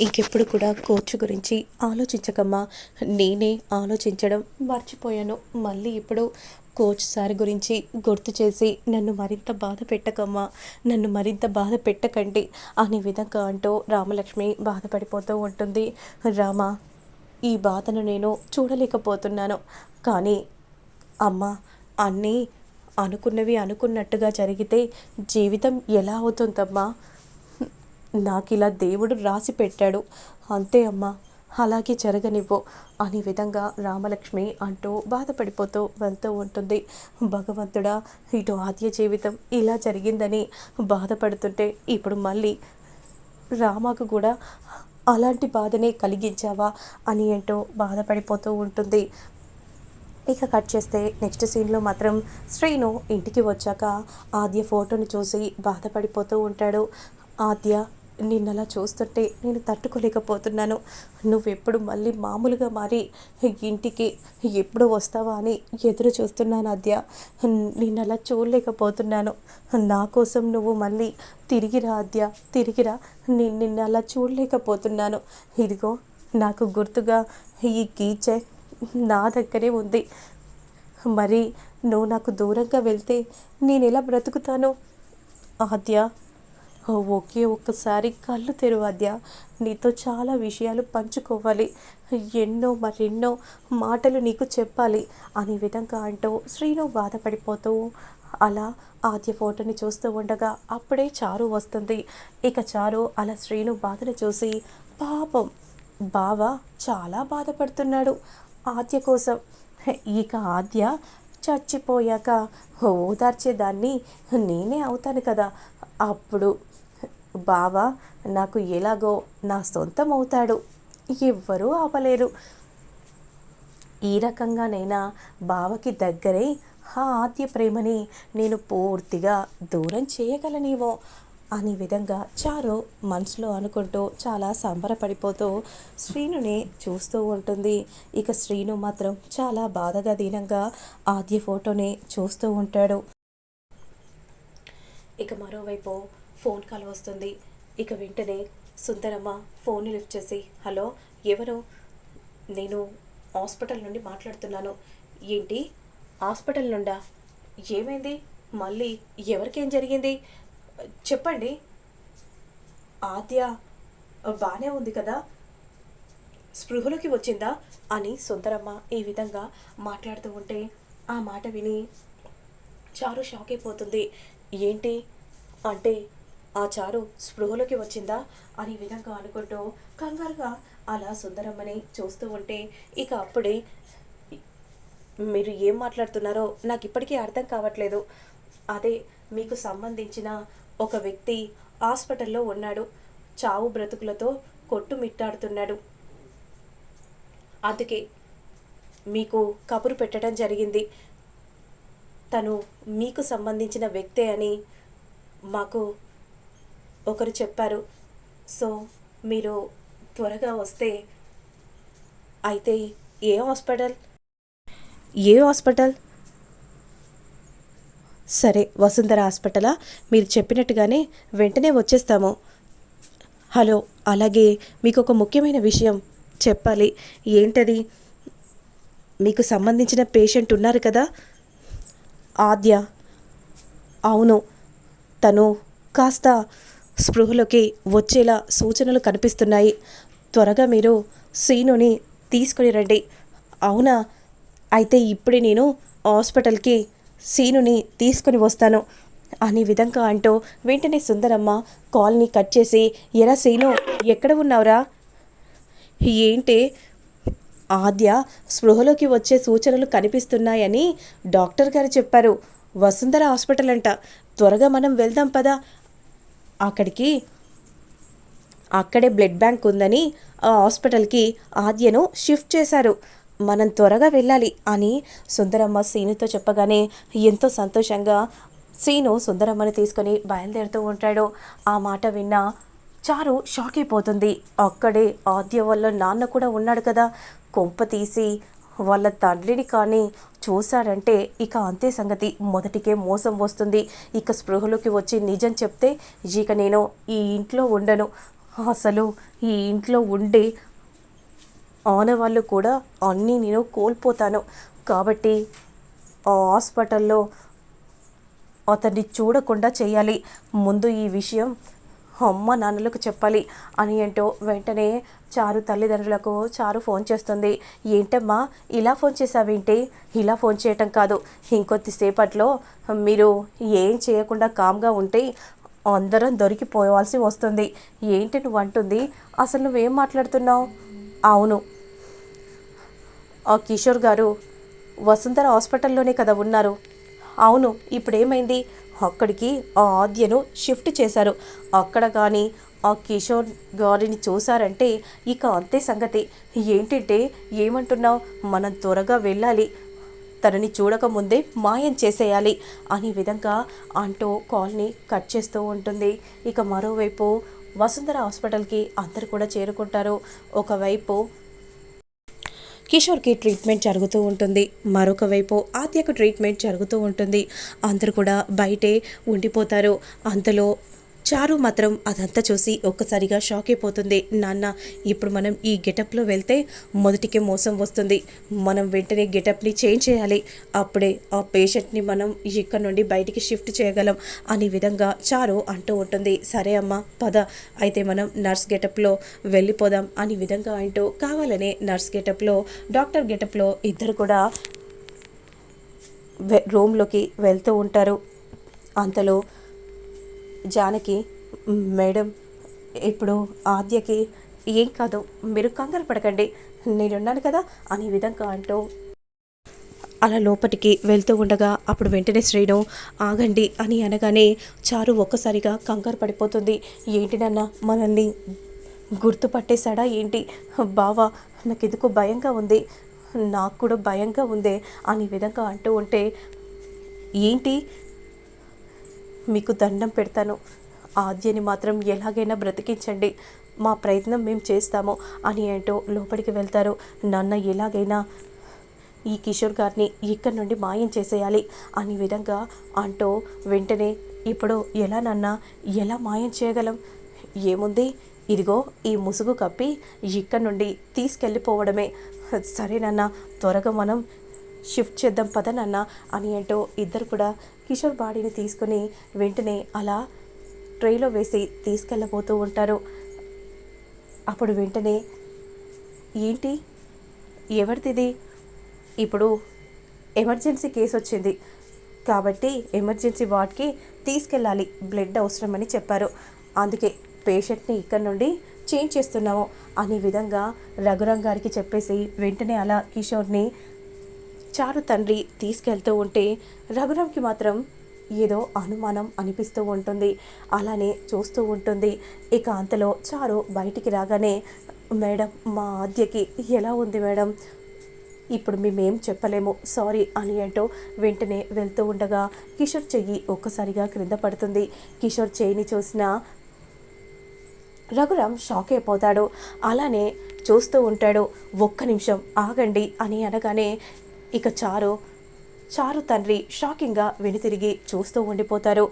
ఇంకెప్పుడు కూడా కోచ్ గురించి ఆలోచించకమ్మా. నేనే ఆలోచించడం మర్చిపోయాను. మళ్ళీ ఇప్పుడు కోచ్ సార్ గురించి గుర్తు చేసి నన్ను మరింత బాధ పెట్టకమ్మా. నన్ను మరింత బాధ పెట్టకండి అనే విధంగా అంటూ రామలక్ష్మి బాధపడిపోతూ ఉంటుంది. రామ ఈ బాధను నేను చూడలేకపోతున్నాను. కానీ అమ్మ అన్నీ అనుకున్నవి అనుకున్నట్టుగా జరిగితే జీవితం ఎలా అవుతుందమ్మా? నాకు ఇలా దేవుడు రాసి పెట్టాడు. అంతే అమ్మా అలాగే జరగనివ్వు. అనే విధంగా రామలక్ష్మి అంటూ బాధపడిపోతూ వెళ్తూ ఉంటుంది. భగవంతుడా ఇటు ఆద్య జీవితం ఇలా జరిగిందని బాధపడుతుంటే ఇప్పుడు మళ్ళీ రామకు కూడా అలాంటి బాధనే కలిగించావా అని అంటూ బాధపడిపోతూ ఉంటుంది. ఇక కట్ చేస్తే నెక్స్ట్ సీన్లో మాత్రం శ్రీను ఇంటికి వచ్చాక ఆద్య ఫోటోని చూసి బాధపడిపోతూ ఉంటాడు. ఆద్య నిన్నలా చూస్తుంటే నేను తట్టుకోలేకపోతున్నాను. నువ్వెప్పుడు మళ్ళీ మామూలుగా మారి ఇంటికి ఎప్పుడు వస్తావా అని ఎదురు చూస్తున్నాను అద్య నిన్నలా చూడలేకపోతున్నాను. నా కోసం నువ్వు మళ్ళీ తిరిగిరా అద్య తిరిగిరా నేను నిన్న అలా చూడలేకపోతున్నాను. ఇదిగో నాకు గుర్తుగా ఈ కీచే నా దగ్గరే ఉంది. మరి నువ్వు నాకు దూరంగా వెళ్తే నేను ఎలా బ్రతుకుతాను? ఆద్య ఒకే ఒక్కసారి కళ్ళు తెరువాద్య నీతో చాలా విషయాలు పంచుకోవాలి. ఎన్నో మరెన్నో మాటలు నీకు చెప్పాలి. అనే విధంగా అంటూ శ్రీను బాధపడిపోతూ అలా ఆద్య ఫోటోని చూస్తూ ఉండగా అప్పుడే చారు వస్తుంది. ఇక చారు అలా శ్రీను బాధను చూసి పాపం బావ చాలా బాధపడుతున్నాడు ఆద్య కోసం. ఇక ఆద్య చచ్చిపోయాక ఓదార్చేదాన్ని నేనే అవుతాను కదా. అప్పుడు బావ నాకు ఎలాగో నా సొంతం అవుతాడు ఎవ్వరూ ఆపలేరు. ఈ రకంగానైనా బావకి దగ్గరై ఆ ఆద్య ప్రేమని నేను పూర్తిగా దూరం చేయగలనేమో అనే విధంగా చారు మనసులో అనుకుంటూ చాలా సంబరపడిపోతూ శ్రీనుని చూస్తూ ఉంటుంది. ఇక శ్రీను మాత్రం చాలా బాధగా దీనంగా ఆద్య ఫోటోని చూస్తూ ఉంటాడు. ఇక మరోవైపు ఫోన్ కాల్ వస్తుంది. ఇక వెంటనే సుందరమ్మ ఫోన్ లిఫ్ట్ చేసి హలో ఎవరు? నేను హాస్పిటల్ నుండి మాట్లాడుతున్నాను. ఏంటి? హాస్పిటల్ నుండా? ఏమైంది? మళ్ళీ ఎవరికేం జరిగింది? చెప్పండి. ఆద్య బాగానే ఉంది కదా? స్పృహలోకి వచ్చిందా? అని సుందరమ్మ ఈ విధంగా మాట్లాడుతూ ఉంటే ఆ మాట విని చారు షాక్ అయిపోతుంది. ఏంటి? అంటే ఆ చారు స్పృహలోకి వచ్చిందా? అని విధంగా అనుకుంటూ కంగారుగా అలా సుందరమ్మని చూస్తూ ఉంటే ఇక అప్పుడే మీరు ఏం మాట్లాడుతున్నారో నాకు ఇప్పటికీ అర్థం కావట్లేదు. అదే మీకు సంబంధించిన ఒక వ్యక్తి హాస్పిటల్లో ఉన్నాడు. చావు బ్రతుకులతో కొట్టుమిట్టాడుతున్నాడు. అందుకే మీకు కబురు పెట్టడం జరిగింది. తను మీకు సంబంధించిన వ్యక్తే అని మాకు ఒకరు చెప్పారు సో మీరు త్వరగా వస్తే అయితే ఏ హాస్పిటల్? ఏ హాస్పిటల్? సరే వసుంధర హాస్పిటలా? మీరు చెప్పినట్టుగానే వెంటనే వచ్చేస్తాము. హలో అలాగే మీకు ఒక ముఖ్యమైన విషయం చెప్పాలి. ఏంటది? మీకు సంబంధించిన పేషెంట్ ఉన్నారు కదా? ఆద్య. అవును తను కాస్త స్పృహలోకి వచ్చేలా సూచనలు కనిపిస్తున్నాయి. త్వరగా మీరు సీనుని తీసుకుని రండి. అవునా? అయితే ఇప్పుడే నేను హాస్పిటల్కి సీనుని తీసుకుని వస్తాను. అనే విధంగా అంటూ వెంటనే సుందరమ్మ కాల్ని కట్ చేసి ఎరా సీను ఎక్కడ ఉన్నావురా? ఏంటి ఆద్య స్పృహలోకి వచ్చే సూచనలు కనిపిస్తున్నాయని డాక్టర్ గారు చెప్పారు. వసుంధర హాస్పిటల్ అంట. త్వరగా మనం వెళ్దాం పదా. అక్కడికి అక్కడే బ్లడ్ బ్యాంక్ ఉందని ఆ హాస్పిటల్కి ఆద్యను షిఫ్ట్ చేశారు. మనం త్వరగా వెళ్ళాలి అని సుందరమ్మ సీనుతో చెప్పగానే ఎంతో సంతోషంగా సీను సుందరమ్మని తీసుకొని బయలుదేరుతూ ఉంటాడు. ఆ మాట విన్న చారు షాక్ అయిపోతుంది. అక్కడే ఆద్య వల్ల నాన్న కూడా ఉన్నాడు కదా. కొంప తీసి వాళ్ళ తండ్రిని కానీ చూశాడంటే ఇక అంతే సంగతి. మొదటికే మోసం వస్తుంది. ఇక స్పృహలోకి వచ్చి నిజం చెప్తే ఇక నేను ఈ ఇంట్లో ఉండను. అసలు ఈ ఇంట్లో ఉండే ఆనవాళ్ళు కూడా అన్నీ నేను కోల్పోతాను. కాబట్టి ఆ హాస్పిటల్లో అతన్ని చూడకుండా చేయాలి. ముందు ఈ విషయం అమ్మ నాన్నలకు చెప్పాలి. అని ఏంటో వెంటనే చారు తల్లిదండ్రులకు చారు ఫోన్ చేస్తుంది. ఏంటమ్మా ఇలా ఫోన్ చేసావేంటి ఇలా ఫోన్ చేయటం కాదు. ఇంకొద్దిసేపట్లో మీరు ఏం చేయకుండా కామ్గా ఉంటే అందరం దొరికిపోవాల్సి వస్తుంది. ఏంటి నువ్వు అంటుంది అసలు నువ్వేం మాట్లాడుతున్నావు? అవును. ఆ కిషోర్ గారు వసుంధర హాస్పిటల్లోనే కదా ఉన్నారు. అవును ఇప్పుడేమైంది? అక్కడికి ఆ ఆద్యను షిఫ్ట్ చేశారు. అక్కడ కానీ ఆ కిషోర్ గారిని చూశారంటే ఇక అంతే సంగతి. ఏంటంటే ఏమంటున్నావు? మనం త్వరగా వెళ్ళాలి. తనని చూడకముందే మాయం చేసేయాలి అనే విధంగా అంటూ కాల్ని కట్ చేస్తూ ఉంటుంది. ఇక మరోవైపు వసుంధర హాస్పిటల్కి అందరు కూడా చేరుకుంటారు. ఒకవైపు కిషోర్కి ట్రీట్మెంట్ జరుగుతూ ఉంటుంది. మరొక వైపు ఆత్యకు ట్రీట్మెంట్ జరుగుతూ ఉంటుంది. అందరూ కూడా బయటే ఉండిపోతారు. అంతలో చారు మాత్రం అదంతా చూసి ఒక్కసారిగా షాక్ అయిపోతుంది. నాన్న ఇప్పుడు మనం ఈ గెటప్లో వెళ్తే మొదటికి మోసం వస్తుంది. మనం వెంటనే గెటప్ని చేంజ్ చేయాలి. అప్పుడే ఆ పేషెంట్ని మనం ఇక్కడ నుండి బయటికి షిఫ్ట్ చేయగలం అనే విధంగా చారు అంటూ ఉంటుంది. సరే అమ్మా పద. అయితే మనం నర్స్ గెటప్లో వెళ్ళిపోదాం అనే విధంగా అంటూ కావాలనే నర్స్ గెటప్లో డాక్టర్ గెటప్లో ఇద్దరు కూడా రూమ్లోకి వెళ్తూ ఉంటారు. అంతలో జానకి మేడం ఇప్పుడు ఆద్యకి ఏం కాదు మీరు కంగారు పడకండి నేనున్నాను కదా అనే విధంగా అంటూ అలా లోపటికి వెళ్తూ ఉండగా అప్పుడు వెంటనే శ్రీను ఆగండి అని అనగానే చారు ఒక్కసారిగా కంగారు పడిపోతుంది. ఏంటి నాన్న మనల్ని గుర్తుపట్టేశాడా ఏంటి? బావా నాకు ఎందుకో భయంగా ఉంది నాకు కూడా భయంగా ఉంది అనే విధంగా అంటూ ఉంటే ఏంటి? మీకు దండం పెడతాను. ఆద్యని మాత్రం ఎలాగైనా బ్రతికించండి. మా ప్రయత్నం మేము చేస్తాము అని ఏంటో లోపలికి వెళ్తారు. నాన్న ఎలాగైనా ఈ కిషోర్ గారిని ఇక్కడ నుండి మాయం చేసేయాలి అనే విధంగా అంటూ వెంటనే ఇప్పుడు ఎలా నాన్న? ఎలా మాయం చేయగలం? ఏముంది? ఇదిగో ఈ ముసుగు కప్పి ఇక్కడ నుండి తీసుకెళ్ళిపోవడమే. సరే నాన్న త్వరగా మనం షిఫ్ట్ చేద్దాం పద నాన్న అని ఏంటో ఇద్దరు కూడా కిషోర్ బాడీని తీసుకుని వెంటనే అలా ట్రైలో వేసి తీసుకెళ్ళబోతూ ఉంటారు. అప్పుడు వెంటనే ఏంటి? ఎవరిది ఇప్పుడు ఎమర్జెన్సీ కేసు వచ్చింది. కాబట్టి ఎమర్జెన్సీ వార్డ్కి తీసుకెళ్ళాలి. బ్లడ్ అవసరమని చెప్పారు. అందుకే పేషెంట్ని ఇక్కడ నుండి చేంజ్ చేస్తున్నాము అనే విధంగా రఘురాం గారికి చెప్పేసి వెంటనే అలా కిషోర్ని చారు తండ్రి తీసుకెళ్తూ ఉంటే రఘురామ్కి మాత్రం ఏదో అనుమానం అనిపిస్తూ ఉంటుంది. అలానే చూస్తూ ఉంటుంది. ఇక అంతలో చారు బయటికి రాగానే మేడం మా ఆద్యకి ఎలా ఉంది మేడం? ఇప్పుడు మేమేం చెప్పలేము. సారీ అని అంటూ వెంటనే వెళ్తూ ఉండగా కిషోర్ చెయ్యి ఒక్కసారిగా క్రింద పడుతుంది. కిషోర్ చెయ్యిని చూసిన రఘురామ్ షాక్ అయిపోతాడు. అలానే చూస్తూ ఉంటాడు. ఒక్క నిమిషం ఆగండి అని అనగానే ఇక చారు చారు తండ్రి షాకింగ్గా వెనుతిరిగి చూస్తూ ఉండిపోతారు.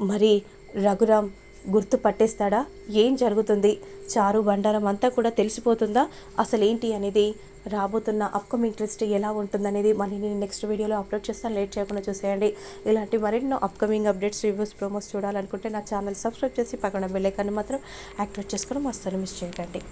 మరి రఘురామ్ గుర్తు పట్టేస్తాడా? ఏం జరుగుతుంది? చారు బండారం అంతా కూడా తెలిసిపోతుందా? అసలేంటి అనేది? రాబోతున్న అప్కమింగ్ ట్విస్ట్ ఎలా ఉంటుందనేది మళ్ళీ నేను నెక్స్ట్ వీడియోలో అప్లోడ్ చేస్తాను. లేట్ చేయకుండా చూసేయండి. ఇలాంటి మరెన్నో అప్కమింగ్ అప్డేట్స్ రివ్యూస్ ప్రోమోస్ చూడాలనుకుంటే నా ఛానల్ సబ్స్క్రైబ్ చేసి పక్కన బెల్లైకాన్ని మాత్రం యాక్టివేట్ చేసుకోవడం అస్సలు మిస్ చేయకండి.